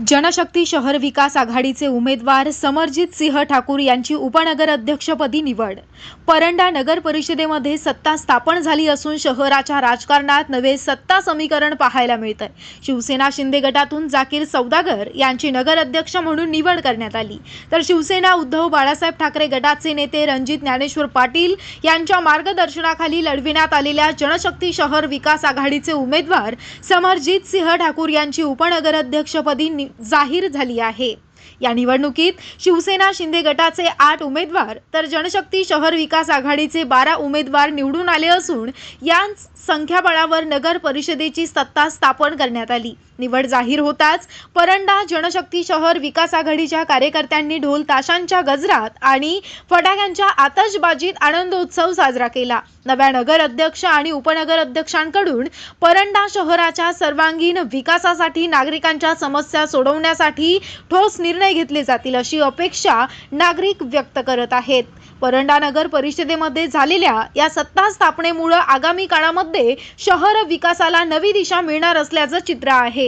जनशक्ती शहर विकास आघाडीचे उमेदवार समरजित सिंह ठाकूर यांची उपनगर अध्यक्षपदी निवड. परंडा नगर परिषदेमध्ये सत्ता स्थापन झाली असून शहराच्या राजकारणात नवे सत्ता समीकरण पाहायला मिळतंय. शिवसेना शिंदे गटातून जाकीर सौदागर यांची नगर अध्यक्ष म्हणून निवड करण्यात आली. तर शिवसेना उद्धव बाळासाहेब ठाकरे गटाचे नेते रणजित ज्ञानेश्वर पाटील यांच्या मार्गदर्शनाखाली लढविण्यात आलेल्या जनशक्ती शहर विकास आघाडीचे उमेदवार समरजित सिंह ठाकूर यांची उपनगराध्यक्षपदी अध्यक्षपदी जाहीर झाली आहे. या निवडणुकीत शिवसेना शिंदे गटाचे आठ उमेदवार तर जनशक्ती शहर विकास आघाडीचे बारा उमेदवार निवडून आले असून या संख्याबळावर नगर परिषदेची सत्ता स्थापन करण्यात आली. निवड जाहीर होताच परंडा जनशक्ती शहर विकास आघाडीच्या कार्यकर्त्यांनी ढोल ताशांच्या गजरात आणि फटाक्यांच्या आतषबाजीत आनंदोत्सव साजरा केला. नव्या नगर अध्यक्ष आणि उपनगर अध्यक्षांकडून परंडा शहराच्या सर्वांगीण विकासासाठी नागरिकांच्या समस्या सोडवण्यासाठी ठोस निर्णय घेतले जातील अशी अपेक्षा नागरिक व्यक्त करत आहेत. परंडा नगर परिषदेमध्ये झालेल्या या सत्ता स्थापनेमुळं आगामी काळामध्ये शहर विकासाला नवी दिशा मिळणार असल्याचं चित्र आहे.